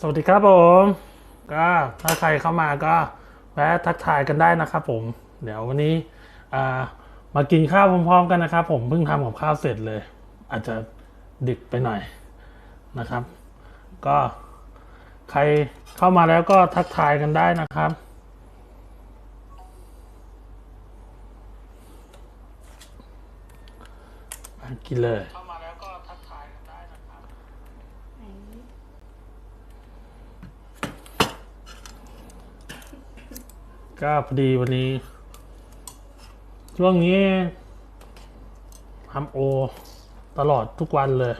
สวัสดีครับผม ก็ถ้าใครเข้ามาก็แวะทักทายกันได้นะครับผม เดี๋ยววันนี้มากินข้าวพร้อมๆกันนะครับ ผมเพิ่งทำกับข้าวเสร็จเลย อาจจะดึกไปหน่อยนะครับ ก็ใครเข้ามาแล้วก็ทักทายกันได้นะครับกินเลย เข้ามาแล้วก็ทักทายกันได้นะครับ ก็พอดีวันนี้ ช่วงนี้ทำโอ ตลอดทุกวันเลย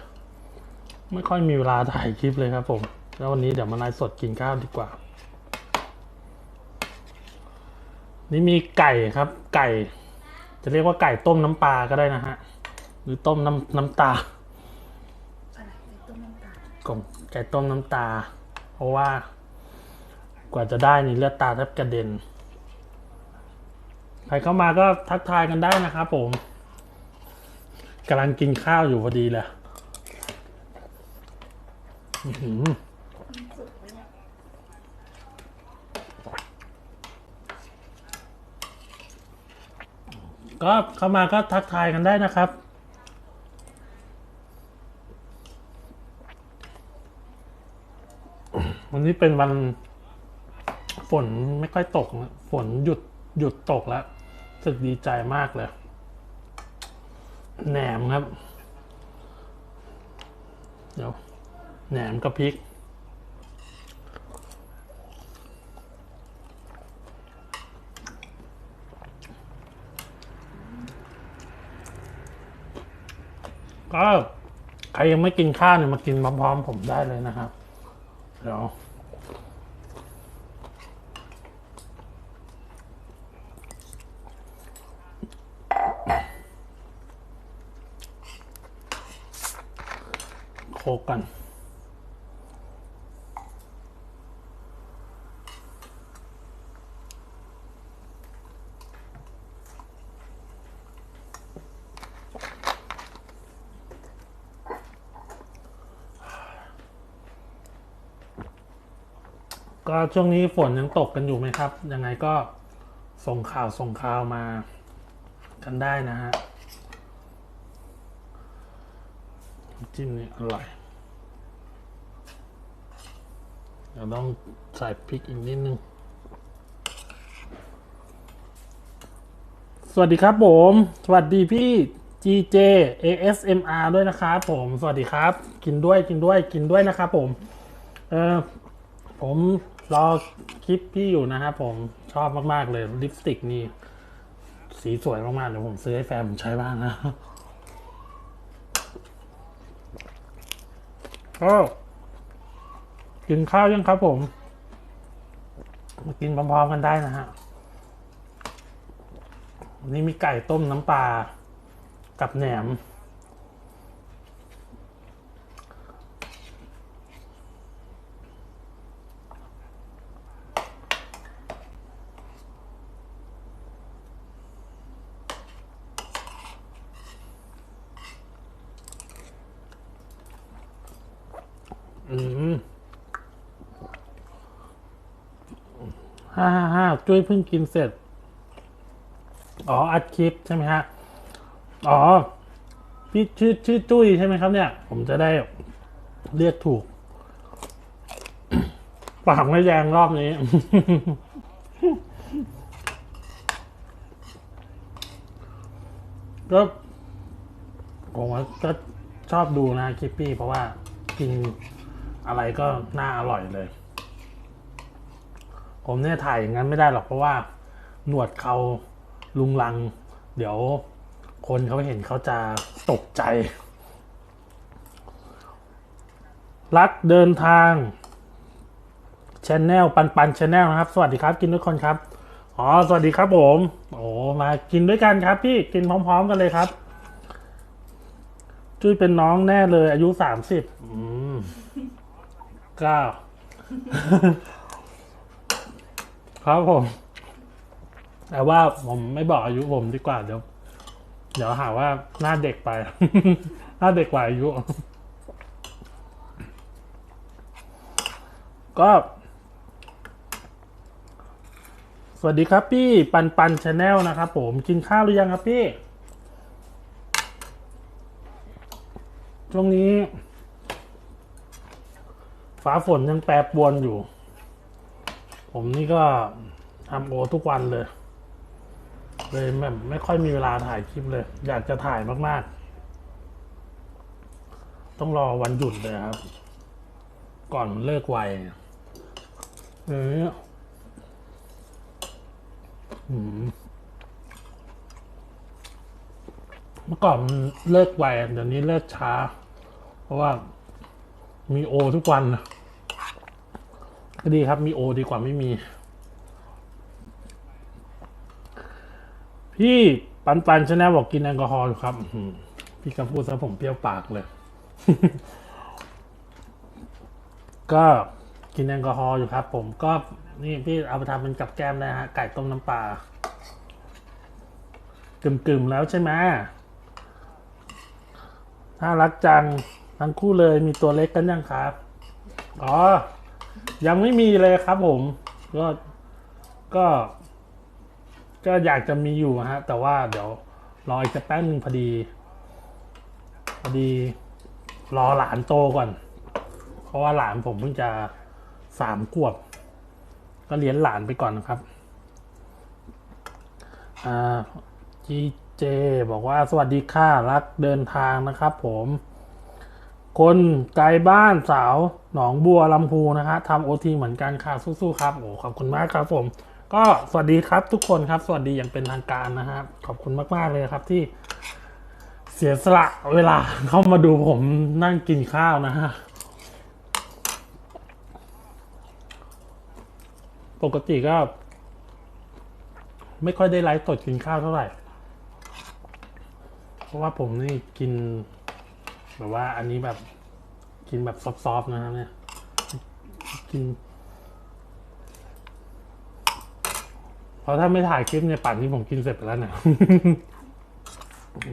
ไม่ค่อยมีเวลาถ่ายคลิปเลยครับผม แล้ววันนี้เดี๋ยวมาไลฟ์สดกินข้าวดีกว่า นี่มีไก่ครับ ไก่ จะเรียกว่าไก่ต้มน้ำปลาก็ได้นะฮะ หรือต้มน้ำน้ำตาอะไรไก่ต้มน้ำตาลกลมไก่ต้มน้ำตา เพราะว่ากว่าจะได้นี่เลือดตาแทบกระเด็น ใครเข้ามาก็ทักทายกันได้นะครับผมกำลังกินข้าวอยู่พอดีเลยอื้อหือสุกไหมเนี่ยก็เข้ามาก็ทักทายกันได้นะครับวันนี้เป็นวันฝนไม่ค่อยตก ฝนหยุดหยุดตกแล้ว สึกดีใจมากเลย แหนมครับ เดี๋ยว แหนมกับพริก ก็ใครยังไม่กินข้าวเนี่ยมากินพร้อมๆผมได้เลยนะครับ เดี๋ยว กกันก็ช่วงนี้ฝนยังตกกันอยู่ไหมครับ ยังไงก็ส่งข่าวส่งข่าวมากันได้นะฮะจิ้มนี่อร่อย เดี๋ยวต้องใส่พริกอีกนิดนึง สวัสดีครับผม สวัสดีพี่ GJ ASMR ด้วยนะครับผม สวัสดีครับ กินด้วยกินด้วยกินด้วยนะครับผม เออผมรอคลิปพี่อยู่นะครับผมชอบมาก ๆ เลยลิปสติกนี่ สีสวยมาก ๆ เดี๋ยวผมซื้อให้แฟนผมใช้บ้างนะก็ กินข้าวยังครับผมมากินพร้อมๆกันได้นะฮะวันนี้มีไก่ต้มน้ำปลากับแหนม อืม ห้าห้าห้าจุ้ยเพิ่งกินเสร็จ อ๋อ อัดคลิปใช่ไหมฮะ อ๋อ พี่ชื่อชื่อจุ้ยใช่ไหมครับเนี่ย ผมจะได้เรียกถูก ปากไม่แยงรอบนี้ ก็ผมว่าก็ชอบดูนะคลิปพี่เพราะว่ากินอะไรก็น่าอร่อยเลย ผมเนี่ยถ่ายอย่างนั้นไม่ได้หรอกเพราะว่าหนวดเขาลุงลัง เดี๋ยวคนเขาเห็นเขาจะตกใจ รักเดินทางชแนลปันปันชแนลนะครับ สวัสดีครับ กินทุกคนครับ อ๋อ สวัสดีครับผม โอ้มากินด้วยกันครับ พี่กินพร้อม ๆ กันเลยครับ จุ้ยเป็นน้องแน่เลย อายุสามสิบเก้า ครับผม แต่ว่าผมไม่บอกอายุผมดีกว่าเดี๋ยวเดี๋ยวหาว่าหน้าเด็กไป หน้าเด็กกว่าอายุ ก็ สวัสดีครับพี่ปันปันชาแนลนะครับผมกินข้าวหรือยังครับพี่ ช่วงนี้ ฟ้าฝนยังแปรปรวนอยู่ ผมนี่ก็ทำโอทุกวันเลย เลยแบบไม่ค่อยมีเวลาถ่ายคลิปเลย อยากจะถ่ายมาก ๆ ต้องรอวันหยุดเลยครับ ก่อนเลิกไวเอออืมเมื่อก่อนเลิกไวเดี๋ยวนี้เลิกช้า เพราะว่ามีโอทุกวันนะ ดีครับมีโอดีกว่าไม่มี พี่ปันปันชนลบอกกินแอลกอฮอล์อยู่ครับพี่ก็พูดซะผมเปรี้ยวปากเลย ก็กินแอลกอฮอล์อยู่ครับ ผมก็นี่พี่เอาไปทำเป็นกับแก้มได้ฮะไก่ต้มน้ำปลากึ่มๆแล้วใช่ไหมน่ารักจังทั้งคู่เลยมีตัวเล็กกันยังครับ อ๋อ ยังไม่มีเลยครับผม ก็ ก็ ก็อยากจะมีอยู่ฮะ แต่ว่าเดี๋ยวรออีกสักแป๊บนึงพอดี พอดี รอหลานโตก่อน เพราะว่าหลานผมเพิ่งจะสามขวบ ก็เลี้ยงหลานไปก่อนนะครับ อ่าจีเจ บอกว่าสวัสดีค่ะรักเดินทางนะครับผม คนไกลบ้านสาวหนองบัวลำพูนะฮะทำโอทีเหมือนกันค่ะสู้ๆครับโอ้ขอบคุณมากครับผม ก็สวัสดีครับทุกคนครับ สวัสดีอย่างเป็นทางการนะฮะขอบคุณมากๆเลยครับที่ เสียสละเวลาเข้ามาดูผมนั่งกินข้าวนะฮะปกติก็ ไม่ค่อยได้ไลฟ์สดกินข้าวเท่าไหร่ เพราะว่าผมนี่กิน แบบว่าอันนี้แบบกินแบบซอฟๆนะครับเนี่ยกินเพราะถ้าไม่ถ่ายคลิปเนี่ยป่านนี้ผมกินเสร็จไปแล้วเนี่ย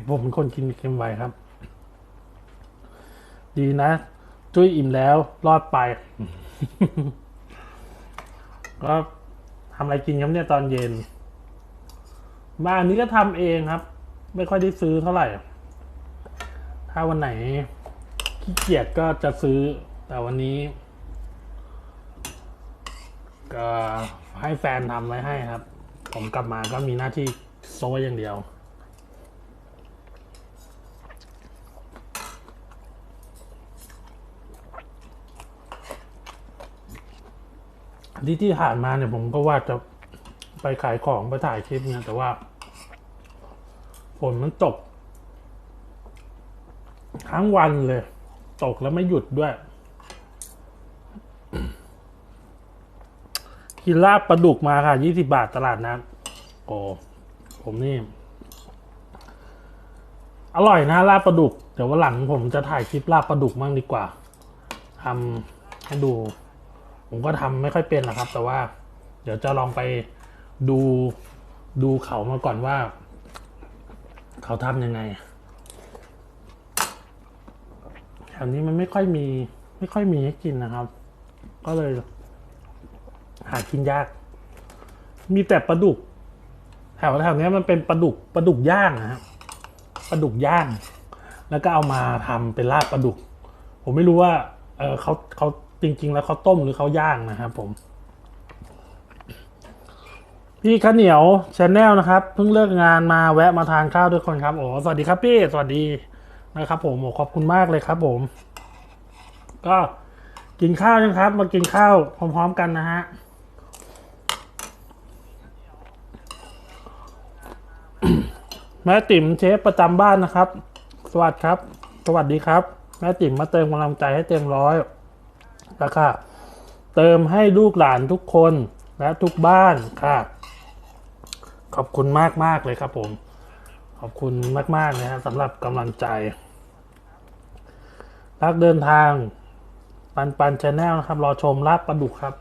ผมเป็นคนกินเค็มไวครับ ดีนะ จุ้ยอิ่มแล้ว รอดไป ก็ทำอะไรกินครับเนี่ยตอนเย็น บ้านนี้ก็ทำเองครับ ไม่ค่อยได้ซื้อเท่าไหร่ ถ้าวันไหนขี้เกียจก็จะซื้อ แต่วันนี้ก็ให้แฟนทำไว้ให้ครับ ผมกลับมาก็มีหน้าที่โซ่อย่างเดียว ที่ที่ผ่านมาเนี่ยผมก็ว่าจะไปขายของไปถ่ายคลิปเนี่ยแต่ว่าฝนมันตก ทั้งวันเลย ตกแล้วไม่หยุดด้วย กินลาบปลาดุกมาค่ะยี่สิบาทตลาดนัดโอ้ผมนี่ อร่อยนะลาบปลาดุก เดี๋ยววันหลังผมจะถ่ายคลิปลาบปลาดุกมั่งดีกว่าทำให้ดู ผมก็ทำไม่ค่อยเป็นหรอกครับ แต่ว่า เดี๋ยวจะลองไปดูดูเขามาก่อนว่า เขาทำยังไงแถวนี้มันไม่ค่อยมี ไม่ค่อยมีให้กินนะครับ ก็เลย หากินยาก มีแต่ปลาดุก แถวแถวเนี้ยมันเป็นปลาดุกปลาดุกย่างนะครับปลาดุกย่าง แล้วก็เอามาทำเป็นลาบปลาดุก ผมไม่รู้ว่า เออเขาเขาจริง ๆ แล้วเขาต้มหรือเขาย่างนะครับผม พี่ข้าวเหนียวชาแนลนะครับเพิ่งเลิกงานมาแวะมาทานข้าวด้วยคนครับโอ้สวัสดีครับพี่ สวัสดี นะครับผมขอบคุณมากเลยครับผม ก็กินข้าวนะครับ มากินข้าวพร้อม ๆ กันนะฮะแม่ติ๋มเชฟประจำบ้านนะครับ สวัสดีครับ สวัสดีครับ แม่ติ๋มมาเติมกำลังใจให้เต็มร้อยแล้วค่ะ เติมให้ลูกหลานทุกคนและทุกบ้านค่ะ ขอบคุณมากมากๆเลยครับผม อบคุณมาก ๆ นะครับสำหรับกำลังใจ รักเดินทาง ปันปันชาแนลนะครับ รอชมลาบปลาดุกครับ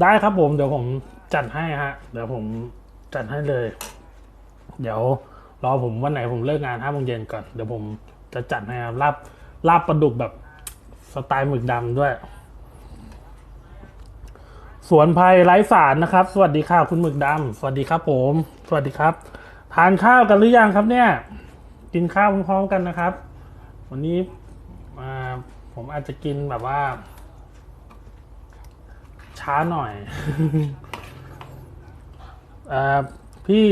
ได้ครับผม เดี๋ยวผมจัดให้ฮะ เดี๋ยวผมจัดให้เลย เดี๋ยวรอผมวันไหนผมเลิกงานห้าโมงเย็นก่อน เดี๋ยวผมจะจัดให้ครับลาบลาบปลาดุกแบบสไตล์หมึกดำด้วย สวนภัยไร้สารนะครับ สวัสดีค่ะคุณหมึกดำสวัสดีครับผม สวัสดีครับ ทานข้าวกันหรือยังครับเนี่ย กินข้าวพร้อมๆกันนะครับ วันนี้อ่าผมอาจจะกินแบบว่า ช้าหน่อยอ่าพี่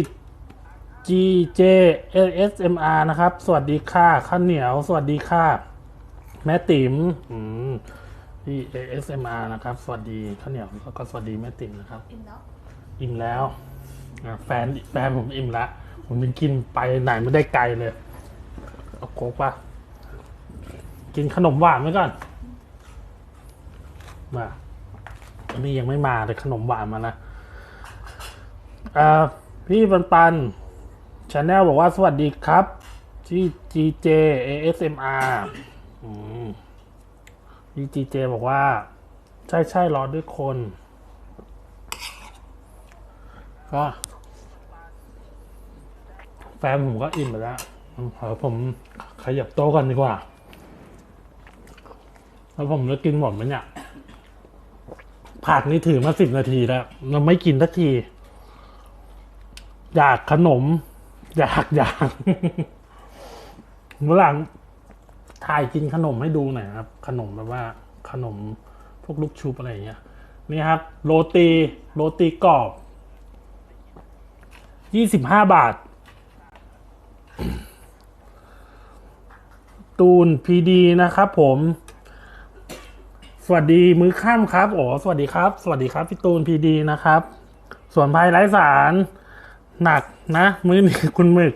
GJ ASMR นะครับ สวัสดีค่ะข้าวเหนียว สวัสดีค่ะ แม่ติ๋มอืมพี่ ASMR นะครับ สวัสดีข้าวเหนียวแล้วก็สวัสดีแม่ติ๋มนะครับ อิ่มแล้ว อิ่มแล้วอะแฟนแฟนผมอิ่มละ ผมยังกินไปไหนไม่ได้ไกลเลย เอาโคกป่ะ กินขนมหวานไว้ก่อน มาอันนี้ยังไม่มาแต่ขนมหวานมานะอ่าพี่ปันปันชาแนลบอกว่าสวัสดีครับที่ GJ ASMR อืมพี่ GJ บอกว่า ใช่ใช่รอด้วยคน ก็ แฟนผมก็อิ่มไปแล้วเดี๋ยวผมขยับโต๊ะก่อนดีกว่า แล้วผมจะกินหมดไหมเนี่ยผักนี่ถือมาสิบนาทีแล้วเราไม่กินสักที อยากขนม อยากอยากเมื่อหลังถ่ายกินขนมให้ดูหน่อยครับ ขนมแบบว่า ขนมพวกลูกชุบอะไรอย่างเงี้ยนี่ครับ โรตี โรตีกรอบยี่สิบห้าบาท ตูนพีดีนะครับผมสวัสดีมื้อค่ำครับโอ้สวัสดีครับ สวัสดีครับพี่ตูนพีดีนะครับ ส่วนภัยไร้สารหนักนะ มือนี้คุณหมึก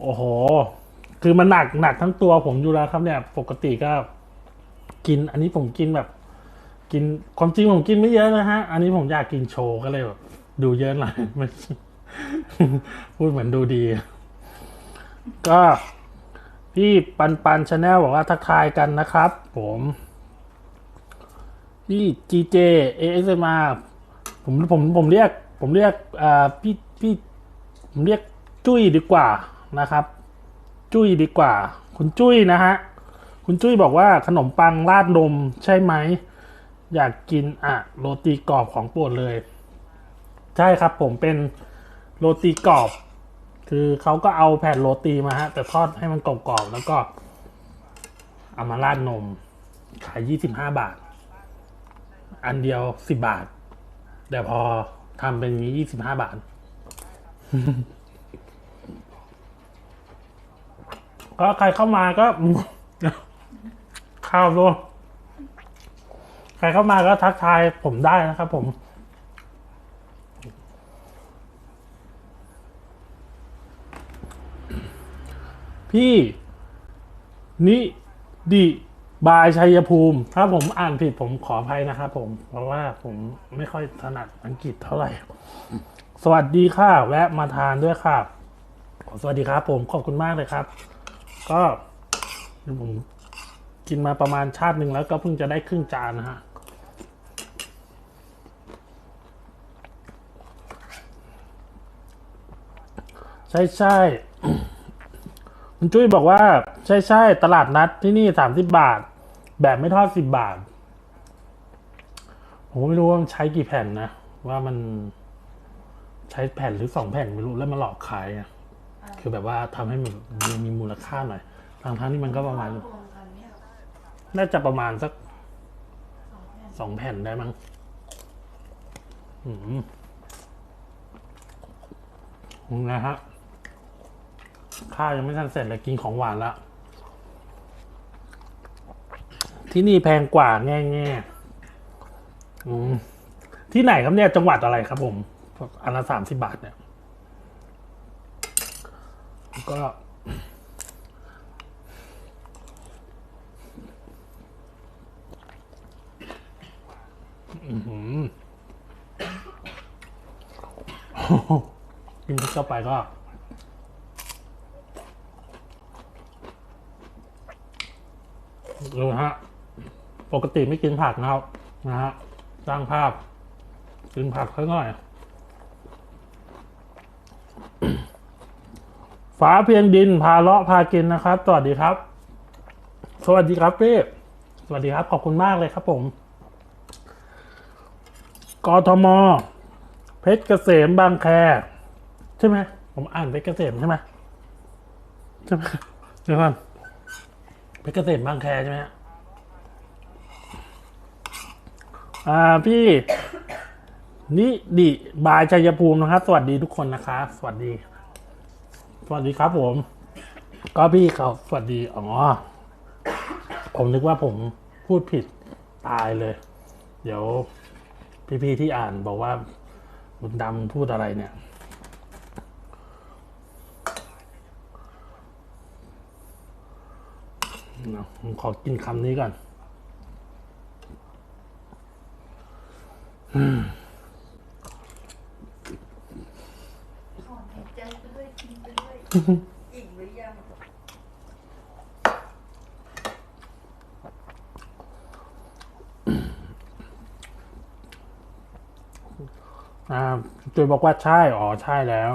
โอ้โห คือมันหนักหนักทั้งตัวผมอยู่แล้วครับเนี่ย ปกติก็ กิน อันนี้ผมกินแบบ กินความจริงผมกินไม่เยอะนะฮะ อันนี้ผมอยากกินโชว์ก็เลยแบบดูเยอะหน่อยพูดเหมือนดูดี ก็พี่ปันปันชาแนลบอกว่าทักทายกันนะครับ ผม พี่ GJ ASMR ผมผมผมเรียก ผมเรียกอ่าพี่พี่ผมเรียกจุ้ยดีกว่านะครับ จุ้ยดีกว่า คุณจุ้ยนะฮะคุณจุ้ยบอกว่าขนมปังราดนมใช่ไหม อยากกินอะโรตีกรอบของโปรดเลย ใช่ครับผมเป็นโรตีกรอบ คือเขาก็เอาแผ่นโรตีมาฮะ แต่ทอดให้มันกรอบๆแล้วก็ เอามาราดนม ขายยี่สิบห้าบาท อันเดียวสิบบาท แต่พอทำเป็นนี้ยี่สิบห้าบาท ก็ใครเข้ามาก็ข้าวด้วยใครเข้ามาก็ทักทายผมได้นะครับผม พี่นิดิบายชัยภูมิ ถ้าผมอ่านผิดผมขออภัยนะครับผม เพราะว่าผมไม่ค่อยถนัดอังกฤษเท่าไหร่ สวัสดีค่ะ แวะมาทานด้วยค่ะ สวัสดีครับ ผมขอบคุณมากเลยครับ ก็ผมกินมาประมาณชาติหนึ่งแล้วก็เพิ่งจะได้ครึ่งจานนะฮะใช่ใช่ คุณจุ้ยบอกว่า ใช่ใช่ตลาดนัดที่นี่สามสิบบาท แบบไม่ทอดสิบบาท ผมไม่รู้ว่ามันใช้กี่แผ่นนะ ว่ามันใช้แผ่นหรือสองแผ่นไม่รู้แล้วมาหลอกขายอะคือแบบว่าทำให้มันมีมูลค่าหน่อยทางทั้งที่มันก็ประมาณ น่าจะประมาณสักสองแผ่นสองแผ่นได้มั้งอืมนะฮะ ข้าวยังไม่ทันเสร็จเลยกินของหวานละ ที่นี่แพงกว่าแง่แง่ที่ไหนครับเนี่ยจังหวัดอะไรครับผมอันละสามสิบบาทเนี่ยก็อื้อหือกินเข้าไปก็ ดูนะฮะ ปกติไม่กินผักนะครับ นะฮะ สร้างภาพ กินผักเพิ่หน่อยฟ้าเพียงดิน พาเลาะพากินนะครับ สวัสดีครับ สวัสดีครับพี่สวัสดีครับ ขอบคุณมากเลยครับผม กทม เพชรเกษมบางแค ใช่ไหม ผมอ่านเพชรเกษมใช่ไหมใช่ไหมเดี๋ยวก่อน เพชรเกษมบางแคใช่ไหมฮะอ่าพี่นี่ดิบายชัยภูมินะครับ สวัสดีทุกคนนะครับ สวัสดี สวัสดีครับผม ก็พี่เขาสวัสดี อ๋อ ผมนึกว่าผมพูดผิดตายเลย เดี๋ยวพี่ๆที่อ่านบอกว่าบุญดำพูดอะไรเนี่ย เดี๋ยว ผมขอกินคำนี้ก่อนอีกหรือยังอ่าเจย์บอกว่าใช่ อ๋อ ใช่แล้ว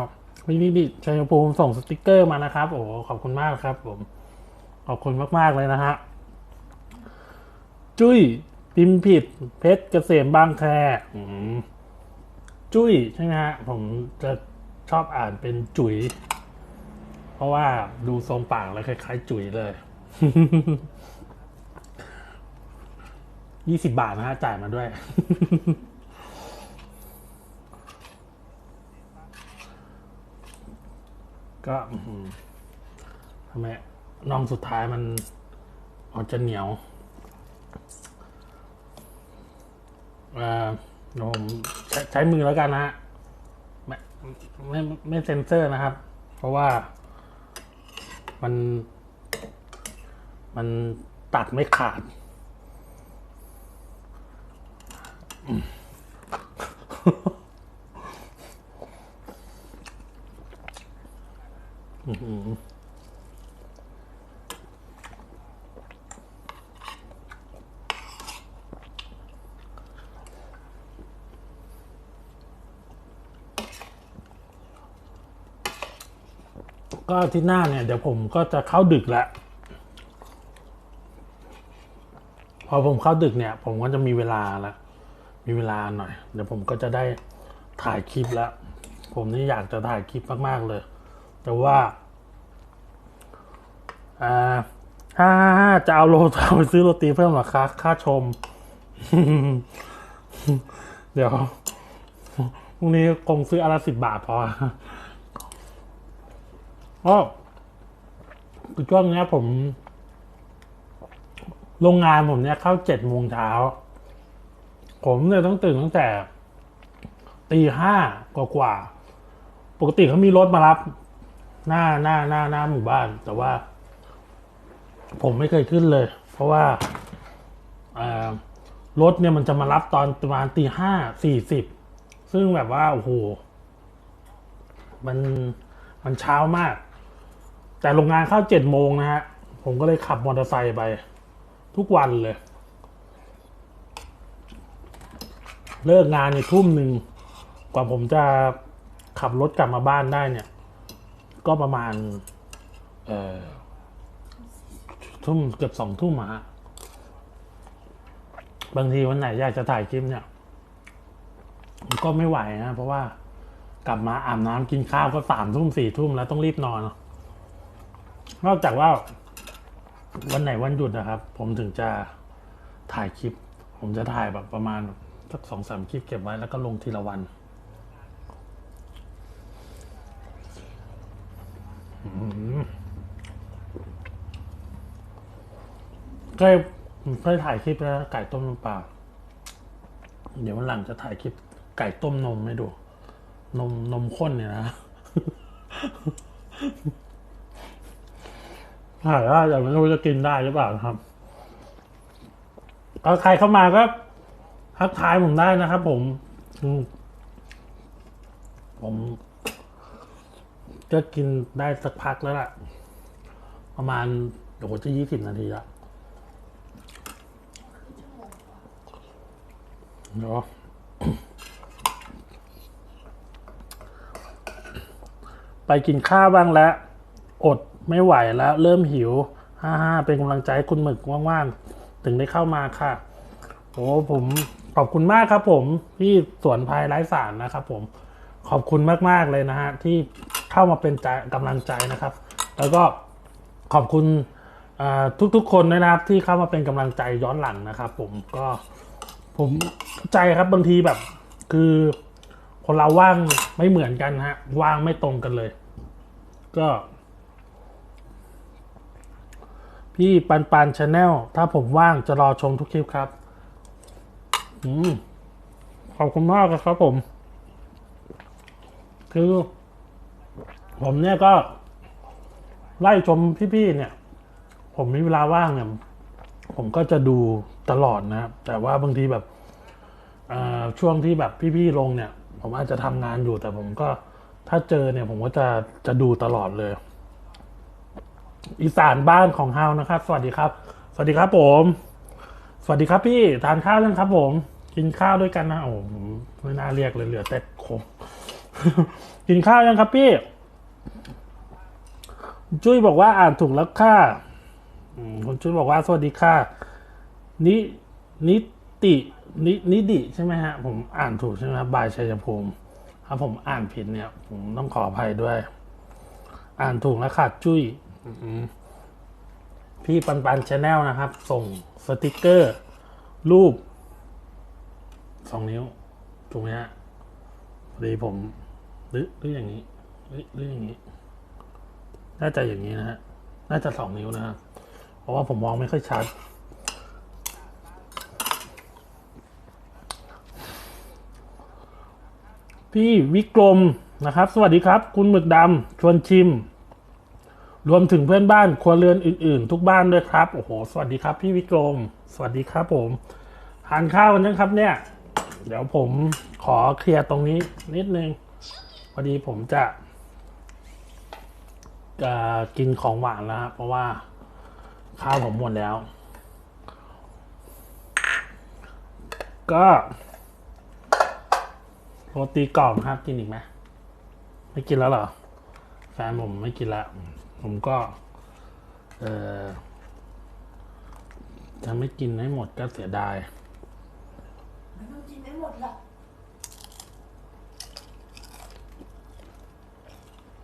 นี่นี่นี่ชัยภูมิส่งสติกเกอร์มานะครับ โอ้ ขอบคุณมากครับผม ขอบคุณมาก ๆ เลยนะฮะ จุ้ยพิมพ์ผิด เพชรเกษมบางแคอืมจุ้ยใช่ไหมฮะ ผมจะชอบอ่านเป็นจุ๋ย เพราะว่าดูทรงปากแล้วคล้าย ๆ จุ๋ยเลยยี่สิบบาทนะฮะ จ่ายมาด้วย ก็อื้อหือทำไม น่องสุดท้ายมันออกจะเหนียวเออเดี๋ยวผมใช้ใช้มือแล้วกันนะฮะไม่ไม่ไม่เซ็นเซอร์นะครับ เพราะว่ามัน มันตัดไม่ขาดก็อาที่หน้าเนี่ยเดี๋ยวผมก็จะเข้าดึกแล้วพอผมเข้าดึกเนี่ย ผมก็จะมีเวลาล้วมีเวลาหน่อย เดี๋ยวผมก็จะได้ถ่ายคลิปแล้ว ผมนี่อยากจะถ่ายคลิปมากๆเลย แต่ว่าอ่าถ้าจะเอาโลเอาไปซื้อโรตีเพิ่มหรอคะค่าชม เดี๋ยวพรุ่งนี้คงซื้ออนละสิบบาทพอ ก็ช่วงนี้ผม โรงงานผมเนี่ยเข้าเจ็ดโมงเช้า ผมเนี่ยต้องตื่นตั้งแต่ตีห้ากว่ากว่า ปกติเขามีรถมารับ หน้าหน้าหน้าหน้าหมู่บ้าน แต่ว่า ผมไม่เคยขึ้นเลย เพราะว่ารถเนี่ยมันจะมารับตอนประมาณตีห้าสี่สิบซึ่งแบบว่า โอ้โห มันมันเช้ามาก แต่โรงงานเข้าเจ็ดโมงนะฮะ ผมก็เลยขับมอเตอร์ไซค์ไป ทุกวันเลย เลิกงานเนี่ยทุ่มหนึ่งกว่าผมจะขับรถกลับมาบ้านได้เนี่ย ก็ประมาณ เออทุ่มเกือบสองทุ่มอะฮะบางทีวันไหนอยากจะถ่ายคลิปเนี่ยก็ไม่ไหวนะ เพราะว่ากลับมาอาบน้ำกินข้าวก็สามทุ่มสี่ทุ่มแล้วต้องรีบนอน นอกจากว่าวันไหนวันหยุดนะครับ ผมถึงจะถ่ายคลิป ผมจะถ่ายแบบประมาณสักสองสามคลิปเก็บไว้แล้วก็ลงทีละวันเคยเคยถ่ายคลิปแล้วไก่ต้มน้ำปลาเดี๋ยววันหลังจะถ่ายคลิปไก่ต้มนมให้ดู นมนมข้นเนี่ยนะ ถ่ายว่าแต่ไม่รู้จะกินได้หรือเปล่านะครับก็ใครเข้ามาก็ทักทายผมได้นะครับ ผมอืผมก็กินได้สักพักแล้วล่ะ ประมาณโอ้โหจะยี่สิบนาทีล้วเนาะไปกินข้าวบ้างแล้ว อด ไม่ไหวแล้ว เริ่มหิวฮ่าฮ่าเป็นกำลังใจให้คุณหมึกว่างๆ ถึงได้เข้ามาค่ะโอ้ผมขอบคุณมากครับ ผมพี่สวนภายไร้สารนะครับ ผมขอบคุณมากๆเลยนะฮะที่เข้ามาเป็นใจกำลังใจนะครับ แล้วก็ขอบคุณทุกๆ คนนะครับที่เข้ามาเป็นกำลังใจย้อนหลังนะครับ ผมก็ผมใจครับบางทีแบบ คือคนเราว่างไม่เหมือนกันฮะว่างไม่ตรงกันเลย ก็ พี่ปันปันชาแนลถ้าผมว่างจะรอชมทุกคลิปครับอืมขอบคุณมากครับผม คือ ผมเนี่ยก็ ไล่ชมพี่ๆเนี่ย ผมมีเวลาว่างเนี่ยผมก็จะดูตลอดนะครับแต่ว่าบางทีแบบช่วงที่แบบพี่ๆลงเนี่ย ผมอาจจะทำงานอยู่แต่ผมก็ถ้าเจอเนี่ย ผมก็จะจะดูตลอดเลย อีสานบ้านของเฮานะครับ สวัสดีครับ สวัสดีครับผม สวัสดีครับพี่ทานข้าวยังครับผม กินข้าวด้วยกันนะโอ้ผมไม่น่าเรียกเลยเหลือแต่โคกินข้าวยังครับพี่ จุ้ยบอกว่าอ่านถูกแล้วค่ะคุณจุ้ยบอกว่าสวัสดีค่ะนินิตินินิดิใช่ไหมฮะ ผมอ่านถูกใช่ไหมครับบายชัยภูมิถ้าผมอ่านผิดเนี่ย ผมต้องขออภัยด้วย อ่านถูกแล้วค่ะจุ้ย พี่ปันปันชาแนลนะครับ ส่งสติกเกอร์ รูปสองนิ้ว ถูกไหมฮะพอดีผมหรือหรืออย่างนี้หรือหรืออย่างนี้ น่าจะอย่างนี้นะฮะ น่าจะสองนิ้วนะครับ เพราะว่าผมมองไม่ค่อยชัด พี่วิกรมนะครับ สวัสดีครับ คุณหมึกดำชวนชิม รวมถึงเพื่อนบ้านครัวเรือนอื่น ๆ ทุกบ้านด้วยครับ โอ้โห สวัสดีครับ พี่วิกรม สวัสดีครับผมทานข้าวกันยังครับเนี่ย เดี๋ยวผมขอเคลียร์ตรงนี้นิดนึง พอดีผมจะจะกินของหวานแล้วครับเพราะว่าข้าวผมหมดแล้ว ก็โรตีกรอบครับ กินอีกไหมไม่กินแล้วเหรอแฟนผมไม่กินแล้ว ผมก็เออจะไม่กินให้หมดก็เสียดายมันต้องกินได้หมดหรอก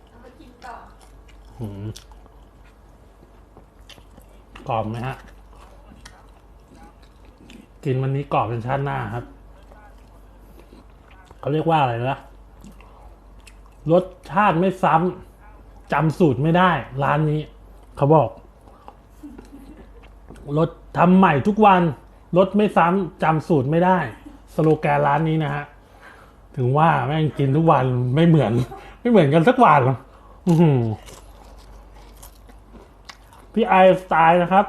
เอามากินต่อหืมกรอบไหมฮะ กินวันนี้กรอบเป็นชาติหน้าครับ เขาเรียกว่าอะไรนะรสชาติไม่ซ้ำ จำสูตรไม่ได้ ร้านนี้ เขาบอกรสทำใหม่ทุกวันรสไม่ซ้ำจำสูตรไม่ได้ สโลแกนร้านนี้นะฮะ ถึงว่าแม่งกินทุกวันไม่เหมือน ไม่เหมือนกันสักวันหือพี่ไอสไตล์นะครับ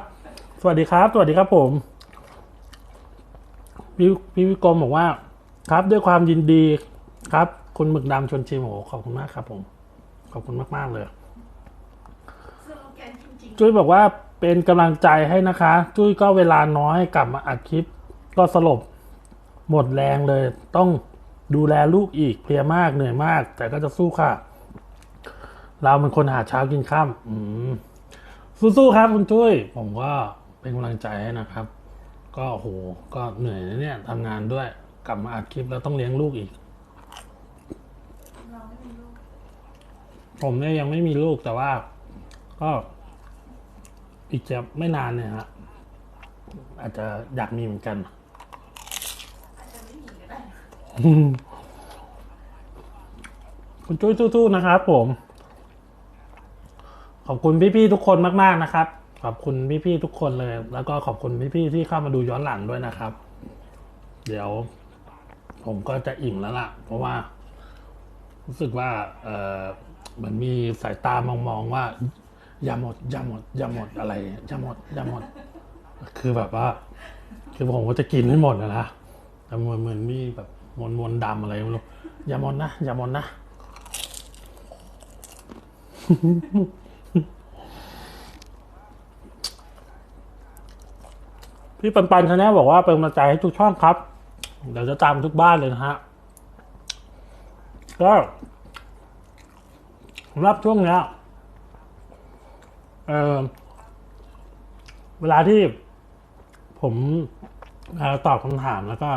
สวัสดีครับ สวัสดีครับผม พี่พี่วิกรมบอกว่า ครับด้วยความยินดีครับ คุณหมึกดำชนชิมโอ้โหขอบคุณมากครับผม อบคุณมาก ๆ เลยสโลแกนจริงจุ้ยบอกว่าเป็นกำลังใจให้นะคะ จุ้ยก็เวลาน้อยกลับมาอัดคลิป ก็สลบหมดแรงเลย ต้องดูแลลูกอีกเพลียมากเหนื่อยมาก แต่ก็จะสู้ค่ะ เราเป็นคนหาเช้ากินข้ามอืมสู้ๆครับคุณจุ้ย ผมก็เป็นกำลังใจให้นะครับ ก็โอ้โหก็เหนื่อยนะเนี่ยทำงานด้วยกลับมาอัดคลิปแล้วต้องเลี้ยงลูกอีก ๆเราไม่มีลูก ผมเนี่ยยังไม่มีลูกแต่ว่า ก็อีกจะไม่นานเนี่ยฮะอาจจะอยากมีเหมือนกันคุณจุ้ยสู้ๆนะครับผม ขอบคุณพี่ๆทุกคนมาก ๆนะครับ ขอบคุณพี่ๆทุกคนเลย แล้วก็ขอบคุณพี่ๆที่เข้ามาดูย้อนหลังด้วยนะครับ เดี๋ยว ผมก็จะอิ่มแล้วล่ะ เพราะว่า รู้สึกว่า เออ เหมือนมีสายตามองๆว่า อย่าหมด อย่าหมด อย่าหมดอะไรอย่าหมด อย่าหมด คือแบบว่า คือผมก็จะกินให้หมดนะนะแต่เหมือนเหมือนมีแบบมวนมวนดำอะไรไม่รู้อย่าหมดนะอย่าหมดนะพี่ปันปันชาแนลบอกว่าเป็นกำลังใจให้ทุกช่องครับ เดี๋ยวจะตามทุกบ้านเลยนะฮะก็ สำหรับช่วงเนี้ยเออเวลาที่ผมออตอบคำถามแล้วก็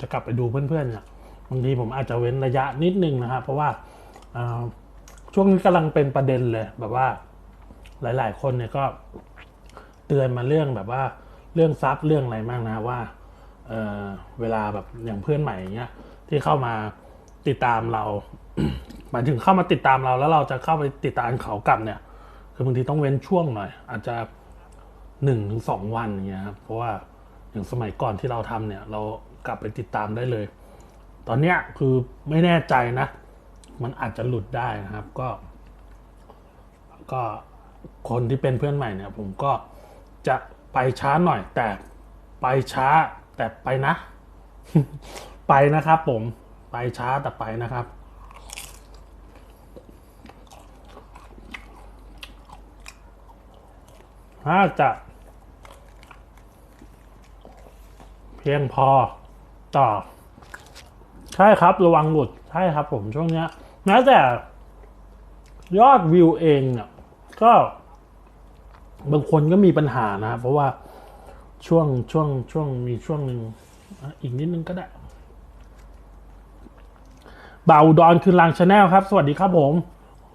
จะกลับไปดูเพื่อนๆเนี่ยบางทีผมอาจจะเว้นระยะนิดนึงนะครับเพราะว่าช่วงนี้กำลังเป็นประเด็นเลย แบบว่าหลาย ๆ คนเนี่ยก็เตือนมาเรื่องแบบว่าเรื่องซับเรื่องอะไรมากนะว่าเเวลาแบบอย่างเพื่อนใหม่อย่างเงี้ยที่เข้ามาติดตามเรา หมายถึงเข้ามาติดตามเราแล้วเราจะเข้าไปติดตามเขากลับเนี่ย คือบางทีต้องเว้นช่วงหน่อย อาจจะหนึ่งถึงสองวันอย่างเงี้ยครับเพราะว่าอย่างสมัยก่อนที่เราทำเนี่ย เรากลับไปติดตามได้เลย ตอนเนี้ยคือไม่แน่ใจนะ มันอาจจะหลุดได้นะครับ ก็ ก็คนที่เป็นเพื่อนใหม่เนี่ย ผมก็จะไปช้าหน่อย แต่ไปช้า แต่ไปนะ ไปนะครับ ผมไปช้าแต่ไปนะครับ ถ้าจะ เพียงพอต่อ ใช่ครับระวังหลุด ใช่ครับผมช่วงเนี้ยแม้แต่ยอดวิวเองเนี่ยก็บางคนก็มีปัญหานะครับเพราะว่าช่วงช่วงช่วงมีช่วงหนึ่งอีกนิดนึงก็ได้บ่าวดอนคือลางชาแนลครับ สวัสดีครับผม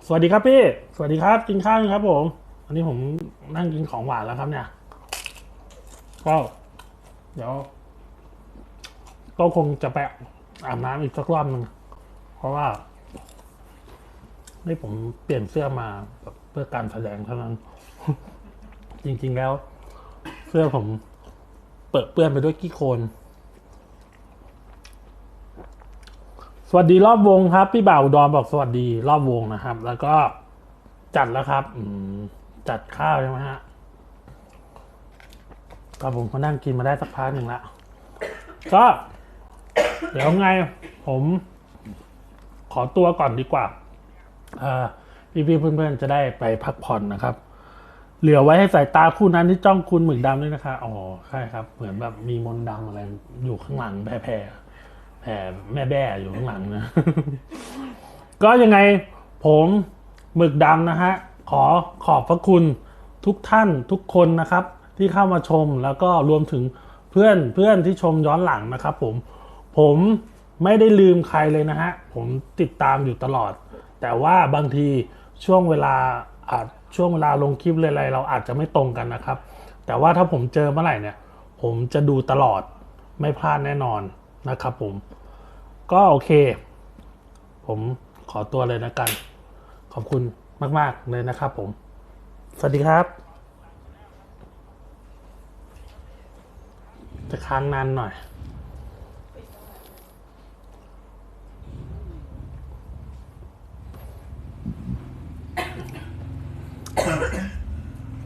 สวัสดีครับพี่ สวัสดีครับกินข้าวครับผม อันนี้ผมนั่งกินของหวานแล้วครับเนี่ย ก็ เดี๋ยว ก็คงจะไปอาบน้ำอีกสักรอบหนึ่ง เพราะว่านี่ผมเปลี่ยนเสื้อมาแบบเพื่อการแสดงเท่านั้น จริงๆแล้ว เสื้อผมเปิดเปื้อนไปด้วยกี้โคลนสวัสดีรอบวงครับ พี่บ่าวดอนบอกสวัสดีรอบวงนะครับ แล้วก็จัดแล้วครับ อืม จัดข้าวใช่ไหมฮะก็ผมก็นั่งกินมาได้สักพักหนึ่งละก็เดี๋ยวไงผม ขอตัวก่อนดีกว่าพี่พี่ๆเพื่อนๆจะได้ไปพักผ่อนนะครับ เหลือไว้ให้สายตาคู่นั้นที่จ้องคุณหมึกดำด้วยนะคะอ๋อใช่ครับ เหมือนแบบมีมนต์ดำอะไรอยู่ข้างหลังแผ่แผ่แผ่แม่แบ่อยู่ข้างหลังนะ ก็ยังไงผมหมึกดำนะฮะ ขอขอบพระคุณทุกท่านทุกคนนะครับ ที่เข้ามาชมแล้วก็รวมถึงเพื่อนเพื่อนที่ชมย้อนหลังนะครับ ผมผมไม่ได้ลืมใครเลยนะฮะผมติดตามอยู่ตลอด แต่ว่าบางทีช่วงเวลาอาจช่วงเวลาลงคลิปอะไรเราอาจจะไม่ตรงกันนะครับ แต่ว่าถ้าผมเจอเมื่อไหร่เนี่ย ผมจะดูตลอดไม่พลาดแน่นอนนะครับ ผม ก็โอเค ผมขอตัวเลยนะกัน ขอบคุณ มาก ๆ เลยนะครับผม สวัสดีครับ จะค้างนานหน่อย